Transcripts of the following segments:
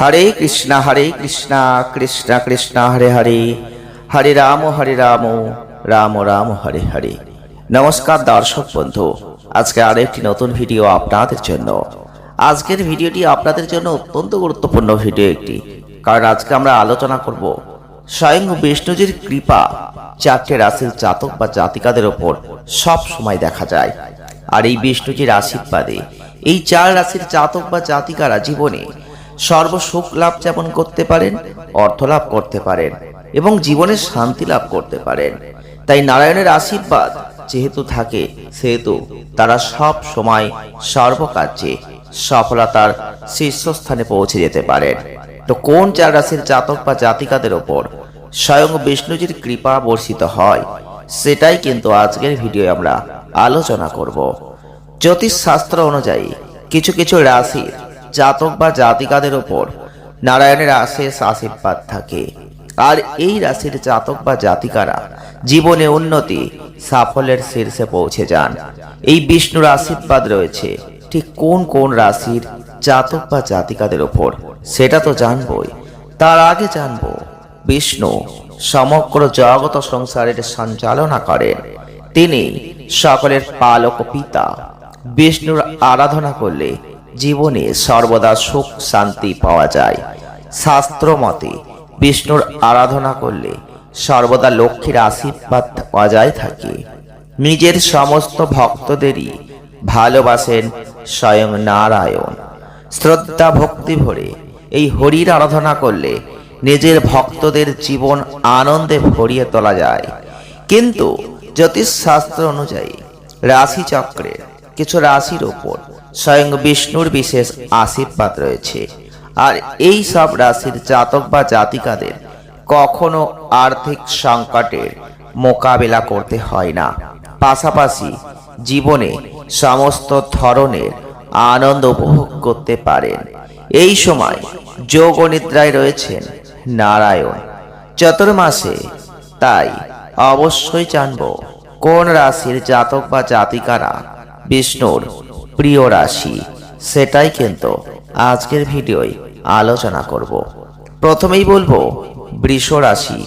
হরে কৃষ্ণ হরে কৃষ্ণ কৃষ্ণ কৃষ্ণ, হরে হরে। হরে রাম হরে রাম রাম রাম, হরে হরে। নমস্কার দর্শক বন্ধু, আজকে আরও একটি নতুন ভিডিও আপনাদের জন্য। আজকের ভিডিওটি আপনাদের জন্য অত্যন্ত গুরুত্বপূর্ণ ভিডিও একটি। কারণ আজকে আমরা আলোচনা করব স্বয়ং বিষ্ণুজির কৃপা, চারটে রাশির জাতক বা জাতিকাদের ওপর সব সময় দেখা যায়। আর এই বিষ্ণুজির আশীর্বাদে এই চার রাশির জাতক বা জাতিকারা জীবনে সর্বসুখ লাভ যেমন করতে পারেন, অর্থ লাভ করতে পারেন এবং জীবনে শান্তি লাভ করতে পারেন। তাই নারায়ণের আশীর্বাদ যেহেতু থাকে, সেহেতু তারা সব সময় সর্বকার্যে সফলতার শীর্ষস্থানে পৌঁছে যেতে পারেন। তো কোন চার রাশির জাতক বা জাতিকাদের ওপর স্বয়ং বিষ্ণুজির কৃপা বর্ষিত হয়, সেটাই কিন্তু আজকের ভিডিও আমরা আলোচনা করব। জ্যোতিষ শাস্ত্র অনুযায়ী কিছু কিছু রাশির জাতক বা জাতিকাদের ওপর নারায়ণের আশেষ আশীর্বাদ থাকে। আর এই রাশির জাতক বা জাতিকারা জীবনে উন্নতি, সাফল্যের শীর্ষে পৌঁছে যান। এই বিষ্ণুর আশীর্বাদ রয়েছে ঠিক কোন কোন রাশির জাতক বা জাতিকাদের ওপর সেটা তো জানবই। তার আগে জানব, বিষ্ণু সমগ্র জগত সংসারের সঞ্চালনা করেন। তিনি সকলের পালক পিতা। বিষ্ণুর আরাধনা করলে জীবনে সর্বদা সুখ, শান্তি পাওয়া যায়। শাস্ত্র মতে বিষ্ণুর আরাধনা করলে সর্বদা লক্ষ্মীর আশীর্বাদ অজায় থাকে। নিজের সমস্ত ভক্তদেরই ভালোবাসেন স্বয়ং নারায়ণ। শ্রদ্ধা ভক্তি ভরে এই হরির আরাধনা করলে নিজের ভক্তদের জীবন আনন্দে ভরিয়ে তোলা যায়। কিন্তু জ্যোতিষ শাস্ত্র অনুযায়ী রাশি চক্রের কিছু রাশির ওপর স্বয়ং বিষ্ণুর বিশেষ আশীর্বাদ রয়েছে। আর এই সব রাশির জাতক বা জাতিকাদের কখনো আর্থিক সংকটের মোকাবেলা করতে হয় না। পাশাপাশি জীবনে সমস্ত ধরনের আনন্দ উপভোগ করতে পারেন। এই সময় যোগ নিদ্রায় রয়েছেন নারায়ণ। চতুর্মাসে তাই অবশ্যই জানব কোন রাশির জাতক বা জাতিকারা বিষ্ণুর প্রিয় রাশি। সেটাই কিন্তু আজকের ভিডিওয় আলোচনা করব। প্রথমেই বলব, বৃষ রাশি।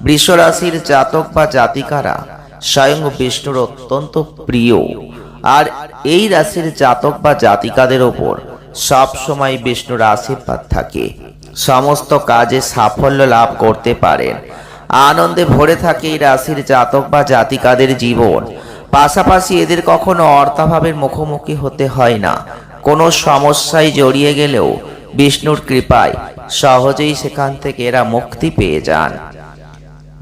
বৃষ রাশির জাতক বা জাতিকারা স্বয়ং বিষ্ণুর অত্যন্ত প্রিয়। আর এই রাশির জাতক বা জাতিকাদের ওপর সব সময় বিষ্ণুর আশীর্বাদ থাকে। সমস্ত কাজে সাফল্য লাভ করতে পারেন। আনন্দে ভরে থাকে এই রাশির জাতক বা জাতিকাদের জীবন। পাশাপাশি এদের কখনো অর্থাভাবের মুখোমুখি হতে হয় না। কোনো সমস্যায় জড়িয়ে গেলেও বিষ্ণুর কৃপায় সহজেই সেখান থেকে এরা মুক্তি পেয়ে যান।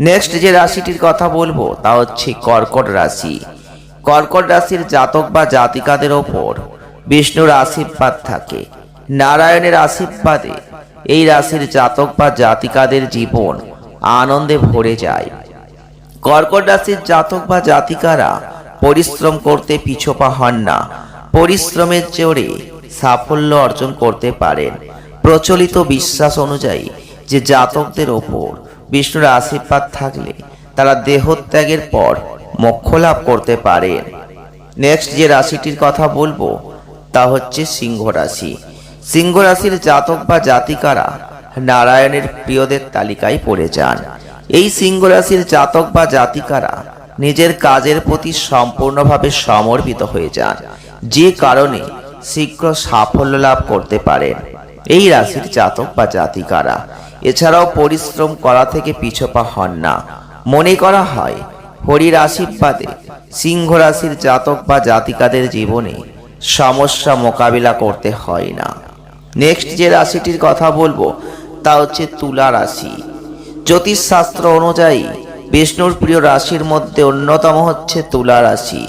নেক্সট যে রাশিটির কথা বলব, তা হচ্ছে কর্কট রাশি। কর্কট রাশির জাতক বা জাতিকাদের ওপর বিষ্ণুর আশীর্বাদ থাকে। নারায়ণের আশীর্বাদে এই রাশির জাতক বা জাতিকাদের জীবন আনন্দে ভরে যায়। কর্কট রাশির জাতক বা জাতিকারা পরিশ্রম করতে পিছোপা হন না। পরিশ্রমের জোরে সাফল্য অর্জন করতে পারেন। প্রচলিত বিশ্বাস অনুযায়ী যে জাতকদের ওপর বিষ্ণুর আশীর্বাদ থাকলে তারা দেহত্যাগের পর মোক্ষ লাভ করতে পারেন। নেক্সট যে রাশিটির কথা বলব, তা হচ্ছে সিংহ রাশি। সিংহ রাশির জাতক বা জাতিকারা নারায়ণের প্রিয়দের তালিকায় পড়ে যান। এই সিংহ রাশির জাতক বা জাতিকারা নিজের কাজের প্রতি সম্পূর্ণভাবে সমর্পিত হয়ে যান। যে কারণে শীঘ্র সাফল্য লাভ করতে পারেন। এই রাশির জাতক বা জাতিকারা। এছাড়াও পরিশ্রম করা থেকে পিছপা হন না। মনে করা হয়, হরি হরির আশীর্বাদে সিংহ রাশির জাতক বা জাতিকাদের জীবনে সমস্যা মোকাবিলা করতে হয় না। নেক্সট যে রাশিটির কথা বলব, তা হচ্ছে তুলা রাশি। জ্যোতিষশাস্ত্র অনুযায়ী বিষ্ণুর প্রিয় রাশির মধ্যে অন্যতম হচ্ছে তুলা রাশি।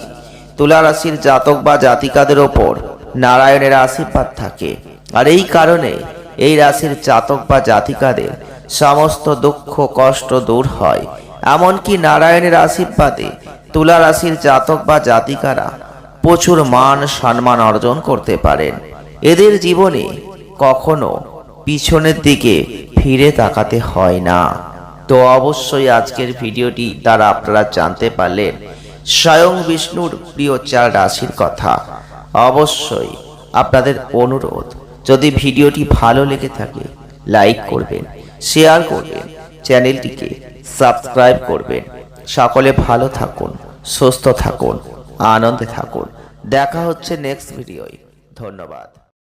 তুলা রাশির জাতক বা জাতিকাদের ওপর নারায়ণের আশীর্বাদ থাকে। আর এই কারণে এই রাশির জাতক বা জাতিকাদের সমস্ত দুঃখ, কষ্ট দূর হয়। এমনকি নারায়ণের আশীর্বাদে তুলা রাশির জাতক বা জাতিকারা প্রচুর মান, সম্মান অর্জন করতে পারেন। এদের জীবনে কখনো পিছনের দিকে ফিরে তাকাতে হয় না। তো অবশ্যই আজকের ভিডিওটি দ্বারা আপনারা জানতে পারলেন স্বয়ং বিষ্ণুর প্রিয় চার রাশির কথা। অবশ্যই আপনাদের অনুরোধ, যদি ভিডিওটি ভালো লেগে থাকে, লাইক করবেন, শেয়ার করবেন, চ্যানেলটিকে সাবস্ক্রাইব করবেন। সকলে ভালো থাকুন, সুস্থ থাকুন, আনন্দে থাকুন। দেখা হচ্ছে নেক্সট ভিডিওয় ধন্যবাদ।